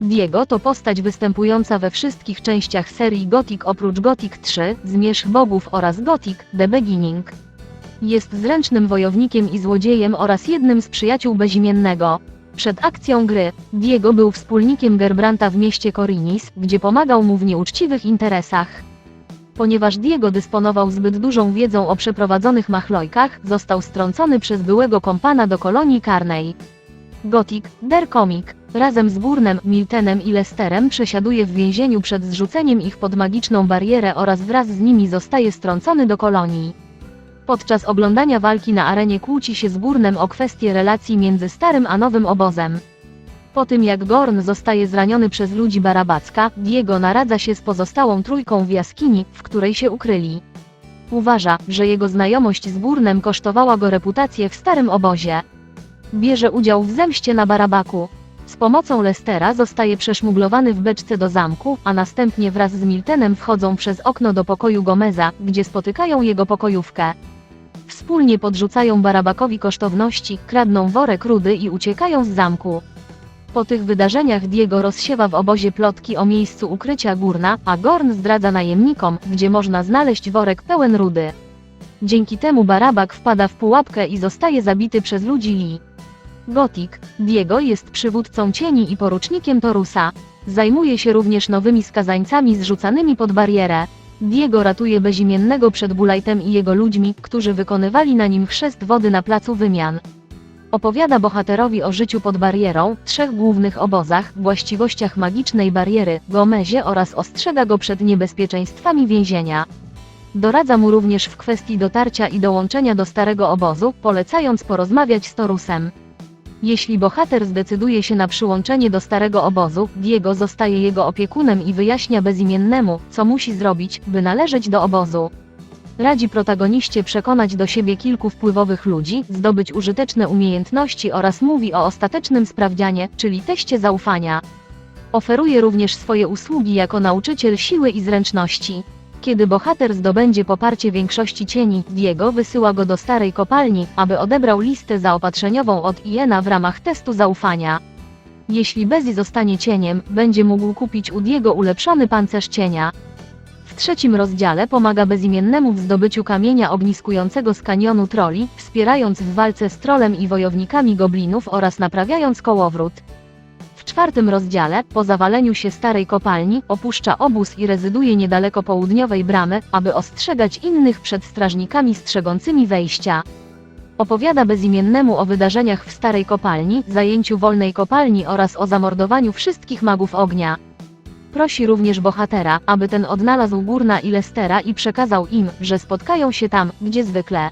Diego to postać występująca we wszystkich częściach serii Gothic oprócz Gothic 3, Zmierzch Bogów oraz Gothic, The Beginning. Jest zręcznym wojownikiem i złodziejem oraz jednym z przyjaciół bezimiennego. Przed akcją gry, Diego był wspólnikiem Gerbranta w mieście Korinis, gdzie pomagał mu w nieuczciwych interesach. Ponieważ Diego dysponował zbyt dużą wiedzą o przeprowadzonych machlojkach, został strącony przez byłego kompana do kolonii karnej. Gothic, Der Comic, razem z Burnem, Miltenem i Lesterem przesiaduje w więzieniu przed zrzuceniem ich pod magiczną barierę oraz wraz z nimi zostaje strącony do kolonii. Podczas oglądania walki na arenie kłóci się z Burnem o kwestię relacji między starym a nowym obozem. Po tym jak Gorn zostaje zraniony przez ludzi Barabacka, Diego naradza się z pozostałą trójką w jaskini, w której się ukryli. Uważa, że jego znajomość z Burnem kosztowała go reputację w starym obozie. Bierze udział w zemście na Barabaku. Z pomocą Lestera zostaje przeszmuglowany w beczce do zamku, a następnie wraz z Miltenem wchodzą przez okno do pokoju Gomeza, gdzie spotykają jego pokojówkę. Wspólnie podrzucają Barabakowi kosztowności, kradną worek rudy i uciekają z zamku. Po tych wydarzeniach Diego rozsiewa w obozie plotki o miejscu ukrycia Górna, a Gorn zdradza najemnikom, gdzie można znaleźć worek pełen rudy. Dzięki temu Barabak wpada w pułapkę i zostaje zabity przez ludzi Lee. Gothic, Diego jest przywódcą cieni i porucznikiem Torusa. Zajmuje się również nowymi skazańcami zrzucanymi pod barierę. Diego ratuje bezimiennego przed Bulajtem i jego ludźmi, którzy wykonywali na nim chrzest wody na placu wymian. Opowiada bohaterowi o życiu pod barierą, trzech głównych obozach, właściwościach magicznej bariery, Gomezie oraz ostrzega go przed niebezpieczeństwami więzienia. Doradza mu również w kwestii dotarcia i dołączenia do starego obozu, polecając porozmawiać z Torusem. Jeśli bohater zdecyduje się na przyłączenie do starego obozu, Diego zostaje jego opiekunem i wyjaśnia bezimiennemu, co musi zrobić, by należeć do obozu. Radzi protagoniście przekonać do siebie kilku wpływowych ludzi, zdobyć użyteczne umiejętności oraz mówi o ostatecznym sprawdzianie, czyli teście zaufania. Oferuje również swoje usługi jako nauczyciel siły i zręczności. Kiedy bohater zdobędzie poparcie większości cieni, Diego wysyła go do starej kopalni, aby odebrał listę zaopatrzeniową od Iena w ramach testu zaufania. Jeśli Bezi zostanie cieniem, będzie mógł kupić u Diego ulepszony pancerz cienia. W trzecim rozdziale pomaga bezimiennemu w zdobyciu kamienia ogniskującego z kanionu troli, wspierając w walce z trolem i wojownikami goblinów oraz naprawiając kołowrót. W czwartym rozdziale, po zawaleniu się starej kopalni, opuszcza obóz i rezyduje niedaleko południowej bramy, aby ostrzegać innych przed strażnikami strzegącymi wejścia. Opowiada bezimiennemu o wydarzeniach w starej kopalni, zajęciu wolnej kopalni oraz o zamordowaniu wszystkich magów ognia. Prosi również bohatera, aby ten odnalazł Górna i Lestera i przekazał im, że spotkają się tam, gdzie zwykle.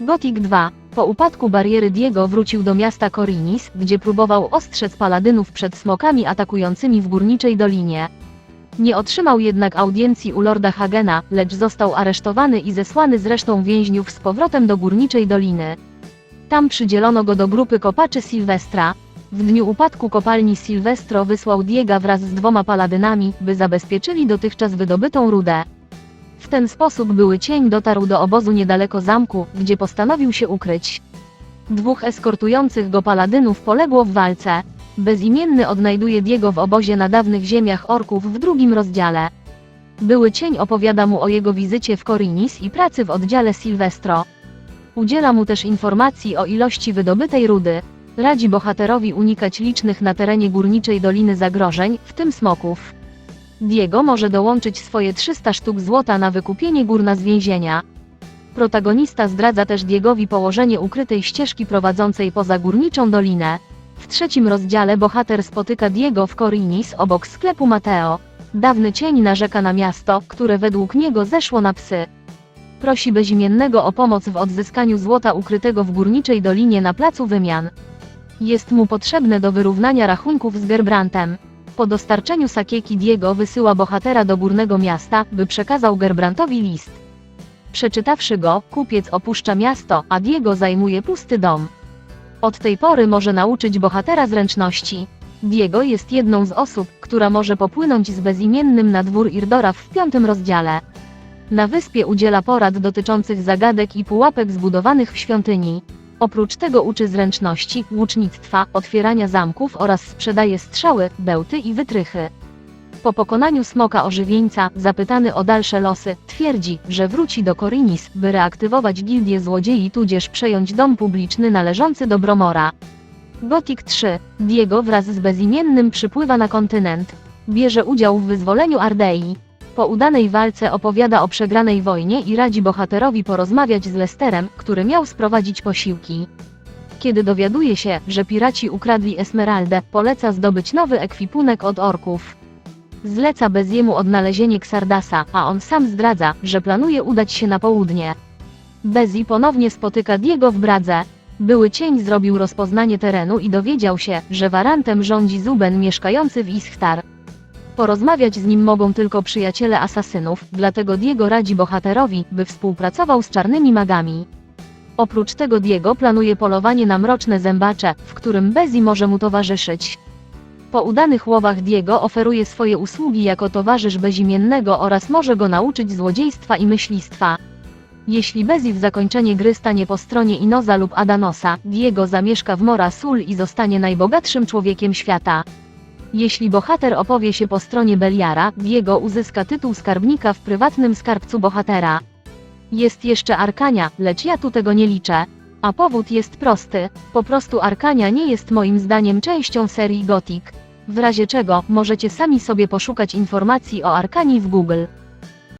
Gothic 2. Po upadku bariery Diego wrócił do miasta Korinis, gdzie próbował ostrzec paladynów przed smokami atakującymi w górniczej dolinie. Nie otrzymał jednak audiencji u Lorda Hagena, lecz został aresztowany i zesłany z resztą więźniów z powrotem do górniczej doliny. Tam przydzielono go do grupy kopaczy Sylwestra. W dniu upadku kopalni Silvestro wysłał Diega wraz z dwoma paladynami, by zabezpieczyli dotychczas wydobytą rudę. W ten sposób były cień dotarł do obozu niedaleko zamku, gdzie postanowił się ukryć. Dwóch eskortujących go paladynów poległo w walce. Bezimienny odnajduje Diego w obozie na dawnych ziemiach orków w drugim rozdziale. Były cień opowiada mu o jego wizycie w Korinis i pracy w oddziale Silvestro. Udziela mu też informacji o ilości wydobytej rudy. Radzi bohaterowi unikać licznych na terenie górniczej doliny zagrożeń, w tym smoków. Diego może dołączyć swoje 300 sztuk złota na wykupienie górna z więzienia. Protagonista zdradza też Diegowi położenie ukrytej ścieżki prowadzącej poza górniczą dolinę. W trzecim rozdziale bohater spotyka Diego w Korinis obok sklepu Mateo. Dawny cień narzeka na miasto, które według niego zeszło na psy. Prosi bezimiennego o pomoc w odzyskaniu złota ukrytego w górniczej dolinie na placu wymian. Jest mu potrzebne do wyrównania rachunków z Gerbrantem. Po dostarczeniu sakieki Diego wysyła bohatera do górnego miasta, by przekazał Gerbrantowi list. Przeczytawszy go, kupiec opuszcza miasto, a Diego zajmuje pusty dom. Od tej pory może nauczyć bohatera zręczności. Diego jest jedną z osób, która może popłynąć z bezimiennym na dwór Irdora w piątym rozdziale. Na wyspie udziela porad dotyczących zagadek i pułapek zbudowanych w świątyni. Oprócz tego uczy zręczności, łucznictwa, otwierania zamków oraz sprzedaje strzały, bełty i wytrychy. Po pokonaniu smoka ożywieńca, zapytany o dalsze losy, twierdzi, że wróci do Korinis, by reaktywować gildię złodziei tudzież przejąć dom publiczny należący do Bromora. Gothic 3. Diego wraz z bezimiennym przypływa na kontynent. Bierze udział w wyzwoleniu Ardei. Po udanej walce opowiada o przegranej wojnie i radzi bohaterowi porozmawiać z Lesterem, który miał sprowadzić posiłki. Kiedy dowiaduje się, że piraci ukradli Esmeraldę, poleca zdobyć nowy ekwipunek od orków. Zleca Beziemu odnalezienie Xardasa, a on sam zdradza, że planuje udać się na południe. Bezi ponownie spotyka Diego w Bradze. Były cień zrobił rozpoznanie terenu i dowiedział się, że Warantem rządzi Zuben mieszkający w Ischtar. Porozmawiać z nim mogą tylko przyjaciele asasynów, dlatego Diego radzi bohaterowi, by współpracował z czarnymi magami. Oprócz tego Diego planuje polowanie na mroczne zębacze, w którym Bezi może mu towarzyszyć. Po udanych łowach Diego oferuje swoje usługi jako towarzysz bezimiennego oraz może go nauczyć złodziejstwa i myślistwa. Jeśli Bezi w zakończenie gry stanie po stronie Inoza lub Adanosa, Diego zamieszka w Mora Sul i zostanie najbogatszym człowiekiem świata. Jeśli bohater opowie się po stronie Beliara, Diego uzyska tytuł skarbnika w prywatnym skarbcu bohatera. Jest jeszcze Arkania, lecz ja tu tego nie liczę. A powód jest prosty. Po prostu Arkania nie jest moim zdaniem częścią serii Gothic. W razie czego, możecie sami sobie poszukać informacji o Arkanii w Google.